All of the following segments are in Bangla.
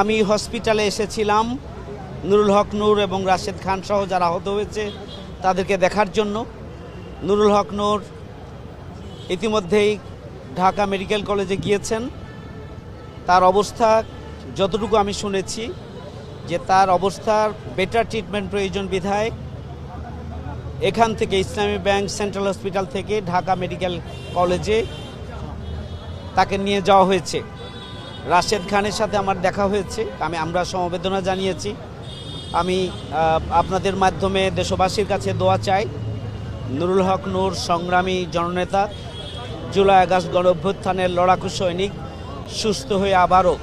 আমি হসপিটালে এসেছিলাম, নুরুল হক নূর এবং রাশেদ খান সহ যারা আহত হয়েছে তাদেরকে দেখার জন্য। নুরুল হক নূর ইতিমধ্যেই ঢাকা মেডিকেল কলেজে গিয়েছেন। তার অবস্থা যতটুকু আমি শুনেছি যে তার অবস্থার বেটার ট্রিটমেন্ট প্রয়োজন বিধায় এখান থেকে ইসলামী ব্যাংক সেন্ট্রাল হসপিটাল থেকে ঢাকা মেডিকেল কলেজে তাকে নিয়ে যাওয়া হয়েছে। রাশেদ খানের সাথে আমার দেখা হয়েছে। আমি আমরা সমবেদনা জানিয়েছি। আমি আপনাদের মাধ্যমে দেশবাসীর কাছে দোয়া চাই। নুরুল হক নূর সংগ্রামী জননেতা জুলাই আগস্ট গণ অভ্যুত্থানের লড়াকু সৈনিক সুস্থ হয়ে আবারও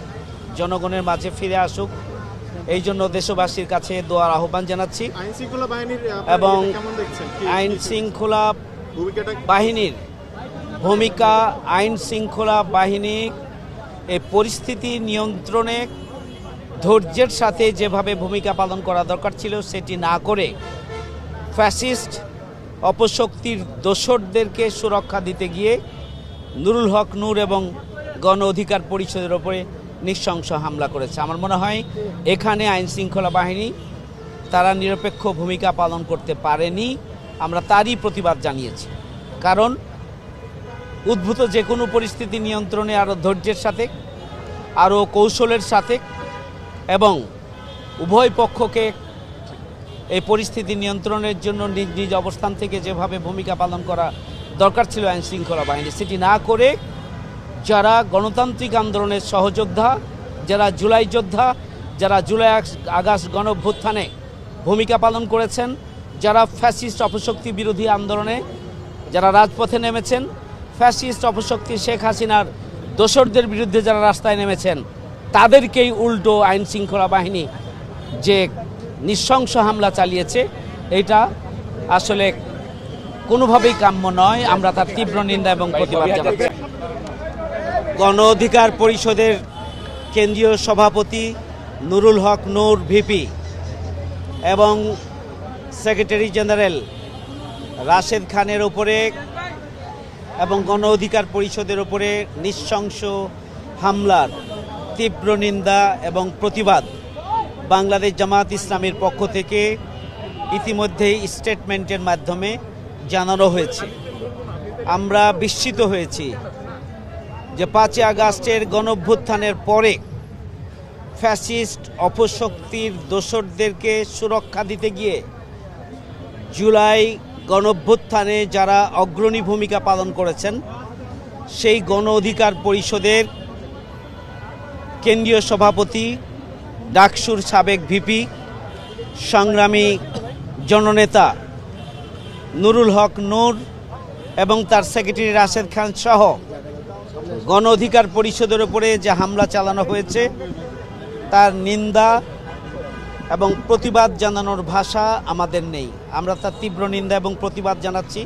জনগণের মাঝে ফিরে আসুক। এই জন্য দেশবাসীর কাছে দোয়ার আহ্বান জানাচ্ছি। এবং আইন শৃঙ্খলা বাহিনীর ভূমিকা আইন শৃঙ্খলা বাহিনী এই পরিস্থিতি নিয়ন্ত্রণে ধৈর্যের সাথে যেভাবে ভূমিকা পালন করা দরকার ছিল, সেটি না করে ফ্যাসিস্ট অপশক্তির দোসরদেরকে সুরক্ষা দিতে গিয়ে নুরুল হক নূর এবং গণ অধিকার পরিষদের ওপরে নৃশংস হামলা করেছে। আমার মনে হয় এখানে আইন শৃঙ্খলা বাহিনী তারা নিরপেক্ষ ভূমিকা পালন করতে পারেনি, আমরা তারই প্রতিবাদ জানিয়েছি। কারণ উদ্ভূত যে কোনো পরিস্থিতি নিয়ন্ত্রণে আরও ধৈর্যের সাথে আরও কৌশলের সাথে এবং উভয় পক্ষকে এই পরিস্থিতি নিয়ন্ত্রণের জন্য নিজ নিজ অবস্থান থেকে যেভাবে ভূমিকা পালন করা দরকার ছিল আইন শৃঙ্খলা বাহিনী, সেটি না করে যারা গণতান্ত্রিক আন্দোলনের সহযোদ্ধা, যারা জুলাই যোদ্ধা, যারা জুলাই আগ- আগস্ট গণ অভ্যুত্থানে ভূমিকা পালন করেছেন, যারা ফ্যাসিস্ট অপশক্তি বিরোধী আন্দোলনে, যারা রাজপথে নেমেছেন ফ্যাসিস্ট অপশক্তি শেখ হাসিনার দোসরদের বিরুদ্ধে যারা রাস্তায় নেমেছেন, তাদেরকেই উল্টো আইন শৃঙ্খলা বাহিনী যে নৃশংস হামলা চালিয়েছে, এটা আসলে কোনোভাবেই কাম্য নয়। আমরা তার তীব্র নিন্দা এবং প্রতিবাদ জানাচ্ছি। গণ অধিকার পরিষদের কেন্দ্রীয় সভাপতি নুরুল হক নূর, ভিপি, এবং সেক্রেটারি জেনারেল রাশেদ খানের ওপরে এবং গণ অধিকার পরিষদের ওপরে নৃশংস হামলার তীব্র নিন্দা এবং প্রতিবাদ বাংলাদেশ জামাত ইসলামের পক্ষ থেকে ইতিমধ্যেই স্টেটমেন্টের মাধ্যমে জানানো হয়েছে। আমরা বিস্মিত হয়েছি যে পাঁচই আগস্টের গণভ্যুত্থানের পরে ফ্যাসিস্ট অপশক্তির দোসরদেরকে সুরক্ষা দিতে গিয়ে জুলাই গণভ্যুত্থানে যারা অগ্রণী ভূমিকা পালন করেছেন, সেই গণ অধিকার পরিষদের কেন্দ্রীয় সভাপতি, ডাকসুর সাবেক ভিপি, সংগ্রামী জননেতা নুরুল হক নূর এবং তার সেক্রেটারি রাশেদ খান সহ গণ অধিকার পরিষদের উপরে যে হামলা চালানো হয়েছে, তার নিন্দা এবং প্রতিবাদ জানানোর ভাষা আমাদের নেই। আমরা তার তীব্র নিন্দা এবং প্রতিবাদ জানাচ্ছি।